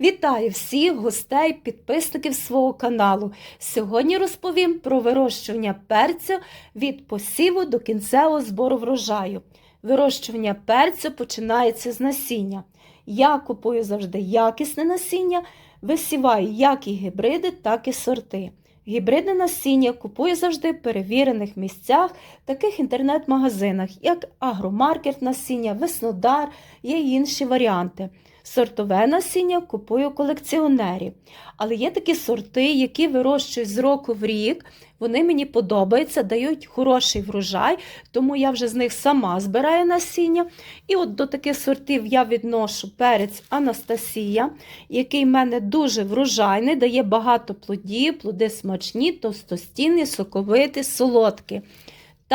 Вітаю всіх гостей, підписників свого каналу. Сьогодні розповім про вирощування перцю від посіву до кінцевого збору врожаю. Вирощування перцю починається з насіння. Я купую завжди якісне насіння, висіваю як і гібриди, так і сорти. Гібридне насіння купую завжди в перевірених місцях, таких інтернет-магазинах, як Агромаркет насіння, Веснодар, є інші варіанти. Сортове насіння купую колекціонерів. Але є такі сорти, які вирощують з року в рік. Вони мені подобаються, дають хороший врожай, тому я вже з них сама збираю насіння. І от до таких сортів я відношу перець Анастасія, який в мене дуже врожайний, дає багато плодів, плоди смачні, товстостінні, соковиті, солодкі.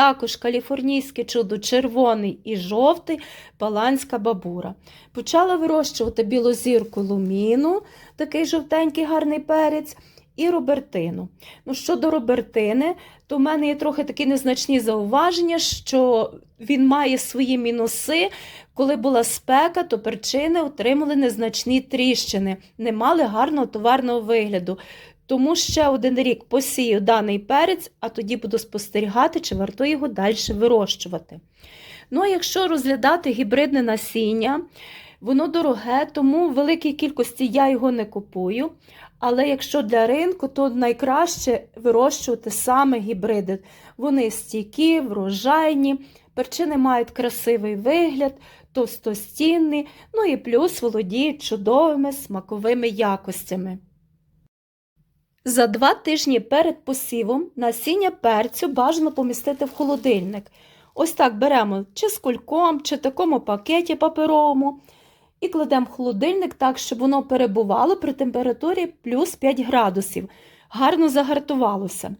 Також каліфорнійське чудо червоний і жовтий, паланська бабура. Почала вирощувати білозірку луміну, такий жовтенький гарний перець, і робертину. Ну, Щодо робертини, то в мене є трохи такі незначні зауваження, що він має свої мінуси. Коли була спека, то перчини отримали незначні тріщини, не мали гарного товарного вигляду. Тому ще один рік посію даний перець, а тоді буду спостерігати, чи варто його далі вирощувати. Ну, а якщо розглядати гібридне насіння, воно дороге, тому в великій кількості я його не купую. Але якщо для ринку, то найкраще вирощувати саме гібриди. Вони стійкі, врожайні, перчини мають красивий вигляд, товстостінні, ну і плюс володіють чудовими смаковими якостями. За два тижні перед посівом насіння перцю бажано помістити в холодильник. Ось так беремо чи з кульком, чи такому пакеті паперовому. І кладемо в холодильник так, щоб воно перебувало при температурі плюс 5 градусів, гарно загартувалося.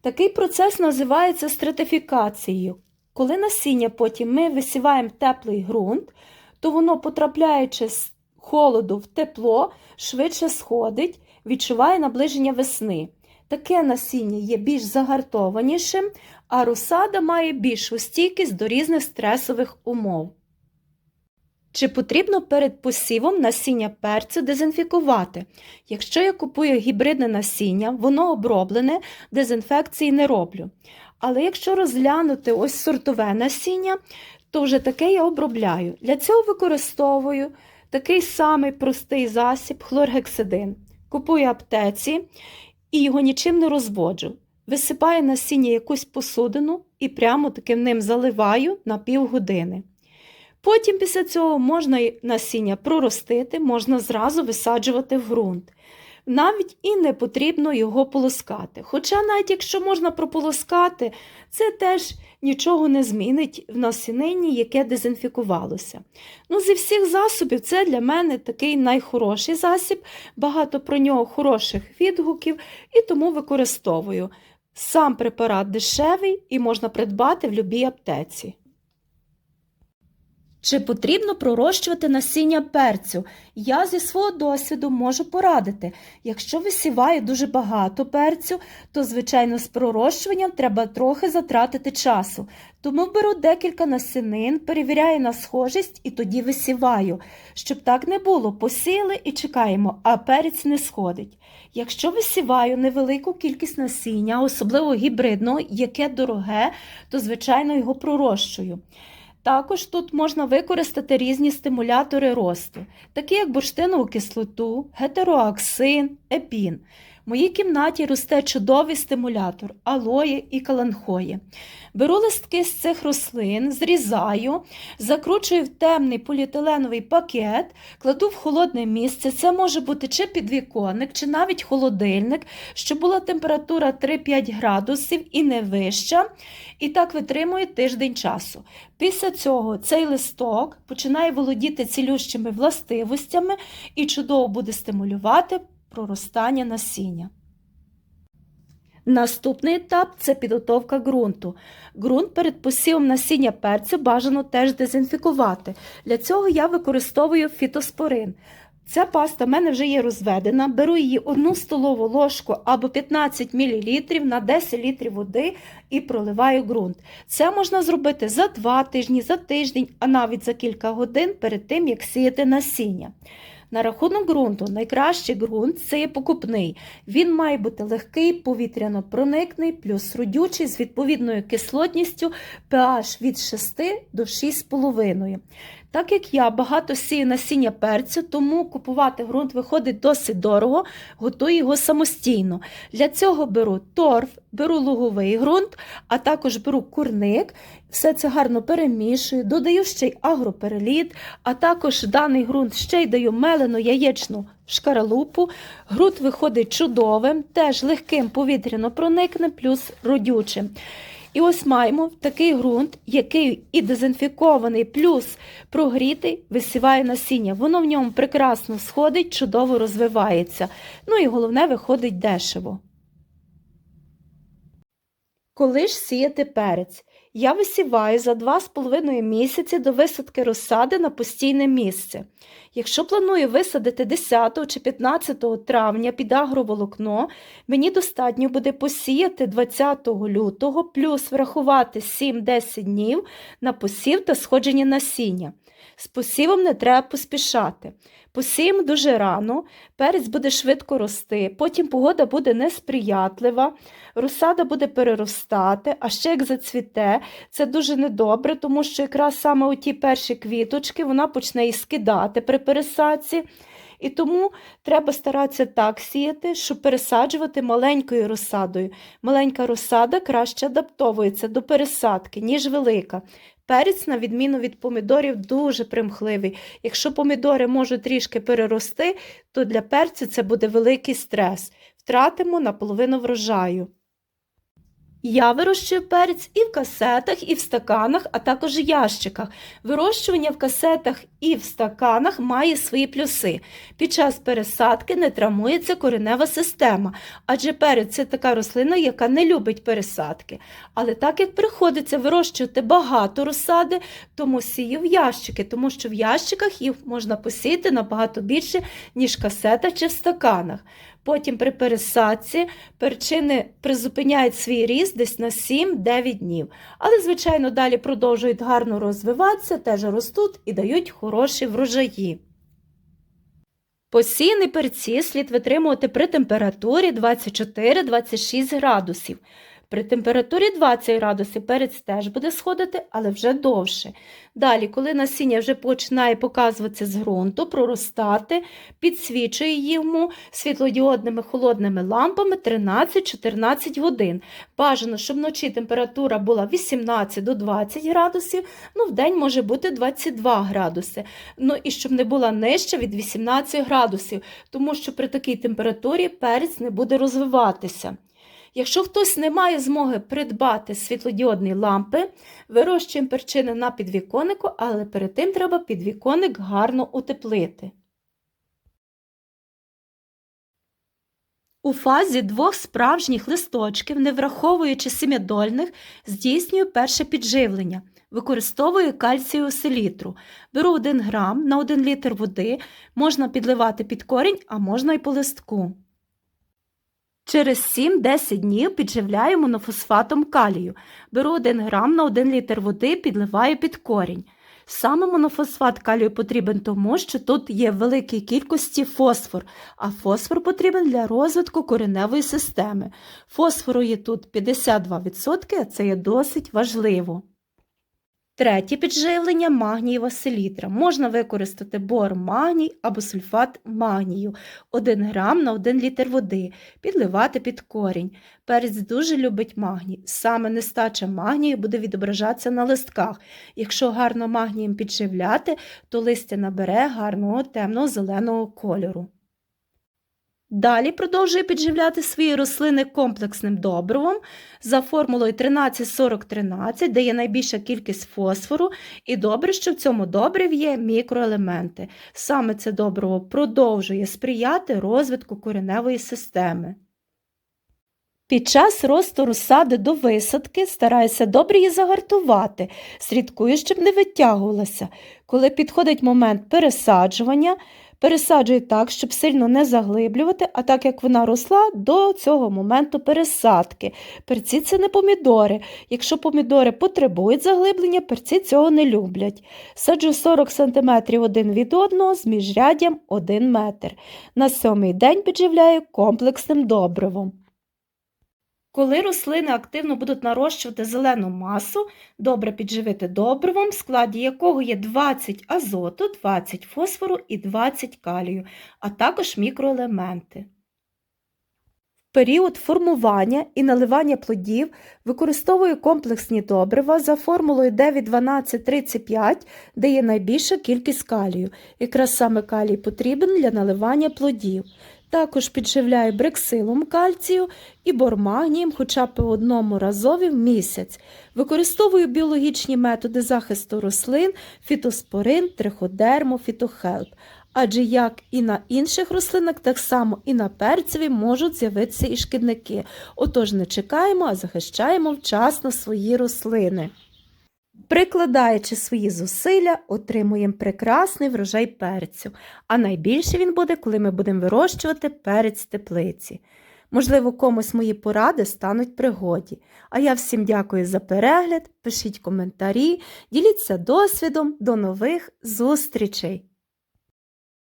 Такий процес називається стратифікацією. Коли насіння потім ми висіваємо теплий ґрунт, то воно, потрапляючи з холоду в тепло, швидше сходить відчуває наближення весни. Таке насіння є більш загартованішим, а розсада має більшу стійкість до різних стресових умов. Чи потрібно перед посівом насіння перцю дезінфікувати? Якщо я купую гібридне насіння, воно оброблене, дезінфекції не роблю. Але якщо розглянути ось сортове насіння, то вже таке я обробляю. Для цього використовую такий самий простий засіб хлоргексидин. Купую аптеці і його нічим не розводжу. Висипаю насіння якусь посудину і прямо таким ним заливаю на півгодини. Потім після цього можна насіння проростити, можна зразу висаджувати в ґрунт навіть і не потрібно його полоскати. Хоча, навіть якщо можна прополоскати, це теж нічого не змінить в насінинні, яке дезінфікувалося. Ну, Зі всіх засобів, це для мене такий найхороший засіб, багато про нього хороших відгуків і тому використовую. Сам препарат дешевий і можна придбати в будь-якій аптеці. Чи потрібно пророщувати насіння перцю? Я зі свого досвіду можу порадити. Якщо висіваю дуже багато перцю, то, звичайно, з пророщуванням треба трохи затратити часу. Тому беру декілька насінин, перевіряю на схожість і тоді висіваю. Щоб так не було, посіяли і чекаємо, а перець не сходить. Якщо висіваю невелику кількість насіння, особливо гібридного, яке дороге, то, звичайно, його пророщую. Також тут можна використати різні стимулятори росту, такі як бурштинову кислоту, гетероаксин, епін. В моїй кімнаті росте чудовий стимулятор алої і каланхої. Беру листки з цих рослин, зрізаю, закручую в темний поліетиленовий пакет, кладу в холодне місце. Це може бути чи підвіконник, чи навіть холодильник, щоб була температура 3-5 градусів і не вища. І так витримує тиждень часу. Після цього цей листок починає володіти цілющими властивостями і чудово буде стимулювати проростання насіння. Наступний етап це підготовка ґрунту. Ґрунт перед посівом насіння перцю бажано теж дезінфікувати. Для цього я використовую фітоспорин. Ця паста в мене вже є розведена. Беру її 1 столову ложку або 15 мл на 10 літрів води і проливаю ґрунт. Це можна зробити за 2 тижні, за тиждень, а навіть за кілька годин перед тим, як сіяти насіння. На рахунок ґрунту, найкращий ґрунт це є покупний. Він має бути легкий, повітряно проникний, плюс родючий з відповідною кислотністю pH від 6 до 6,5. Так як я багато сію насіння перцю, тому купувати ґрунт виходить досить дорого, готую його самостійно. Для цього беру торф, беру луговий ґрунт, а також беру курник, все це гарно перемішую, додаю ще й агропереліт, а також даний ґрунт ще й даю мелену яєчну шкаралупу. Ґрунт виходить чудовим, теж легким повітряно проникне, плюс родючим. І ось маємо такий ґрунт, який і дезінфікований, плюс прогрітий, висіває насіння. Воно в ньому прекрасно сходить, чудово розвивається. Ну і головне, виходить дешево. Коли ж сіяти перець? Я висіваю за 2,5 місяці до висадки розсади на постійне місце. Якщо планую висадити 10 чи 15 травня під агроволокно, мені достатньо буде посіяти 20 лютого, плюс врахувати 7-10 днів на посів та сходження насіння. З посівом не треба поспішати. Посіємо дуже рано, перець буде швидко рости, потім погода буде несприятлива, розсада буде переростати, а ще як зацвіте, це дуже недобре, тому що якраз саме у ті перші квіточки вона почне і скидати при пересадці. І тому треба старатися так сіяти, щоб пересаджувати маленькою розсадою. Маленька розсада краще адаптовується до пересадки, ніж велика. Перець, на відміну від помідорів, дуже примхливий. Якщо помідори можуть трішки перерости, то для перцю це буде великий стрес. Втратимо наполовину врожаю. Я вирощую перець і в касетах, і в стаканах, а також ящиках. Вирощування в касетах і в стаканах має свої плюси. Під час пересадки не травмується коренева система, адже перець це така рослина, яка не любить пересадки. Але так як приходиться вирощувати багато розсади, тому сію в ящики, тому що в ящиках їх можна посіяти набагато більше, ніж в касетах чи в стаканах. Потім при пересадці перчини призупиняють свій ріст десь на 7-9 днів. Але, звичайно, далі продовжують гарно розвиватися, теж ростуть і дають хороші врожаї. Посіяні перці слід витримувати при температурі 24-26 градусів. При температурі 20 градусів перець теж буде сходити, але вже довше. Далі, коли насіння вже починає показуватися з ґрунту, проростати, підсвічує йому світлодіодними холодними лампами 13-14 годин. Бажано, щоб вночі температура була 18 до 20 градусів, ну в день може бути 22 градуси. Ну і щоб не була нижче від 18 градусів, тому що при такій температурі перець не буде розвиватися. Якщо хтось не має змоги придбати світлодіодні лампи, вирощуємо перчини на підвіконнику, але перед тим треба підвіконник гарно утеплити. У фазі двох справжніх листочків, не враховуючи семядольних, здійснюю перше підживлення. Використовую кальцієву селітру. Беру 1 грам на 1 літр води, можна підливати під корінь, а можна і по листку. Через 7-10 днів підживляю монофосфатом калію. Беру 1 грам на 1 літр води, підливаю під корінь. Саме монофосфат калію потрібен тому, що тут є в великій кількості фосфор, а фосфор потрібен для розвитку кореневої системи. Фосфору є тут 52%, а це є досить важливо. Третє підживлення магнієва селітра. Можна використати бор магній або сульфат магнію 1 грам на 1 літр води, підливати під корінь. Перець дуже любить магній. Саме нестача магнію буде відображатися на листках. Якщо гарно магнієм підживляти, то листя набере гарного темного зеленого кольору. Далі продовжує підживляти свої рослини комплексним добривом за формулою 13-40-13, де є найбільша кількість фосфору, і добре, що в цьому добриві є мікроелементи. Саме це добриво продовжує сприяти розвитку кореневої системи. Під час росту розсади до висадки стараюся добре її загартувати, слідкую, щоб не витягувалася. Коли підходить момент пересаджування, Пересаджую так, щоб сильно не заглиблювати, а так як вона росла до цього моменту пересадки. Перці це не помідори. Якщо помідори потребують заглиблення, перці цього не люблять. Саджу 40 см один від одного з міжряддям 1 метр. На сьомий день підживляю комплексним добривом. Коли рослини активно будуть нарощувати зелену масу, добре підживити добривом, в складі якого є 20 азоту, 20 фосфору і 20 калію, а також мікроелементи. В період формування і наливання плодів використовую комплексні добрива за формулою 9-12-35, де є найбільша кількість калію. Якраз саме калій потрібен для наливання плодів. Також підживляю брексилом кальцію і бормагнієм хоча б одному разові в місяць. Використовую біологічні методи захисту рослин, фітоспорин, триходермо, фітохелп. Адже як і на інших рослинах, так само і на перцеві можуть з'явитися і шкідники. Отож не чекаємо, а захищаємо вчасно свої рослини. Прикладаючи свої зусилля, отримуємо прекрасний врожай перцю, а найбільше він буде, коли ми будемо вирощувати перець теплиці. Можливо, комусь мої поради стануть пригоді. А я всім дякую за перегляд, пишіть коментарі, діліться досвідом. До нових зустрічей!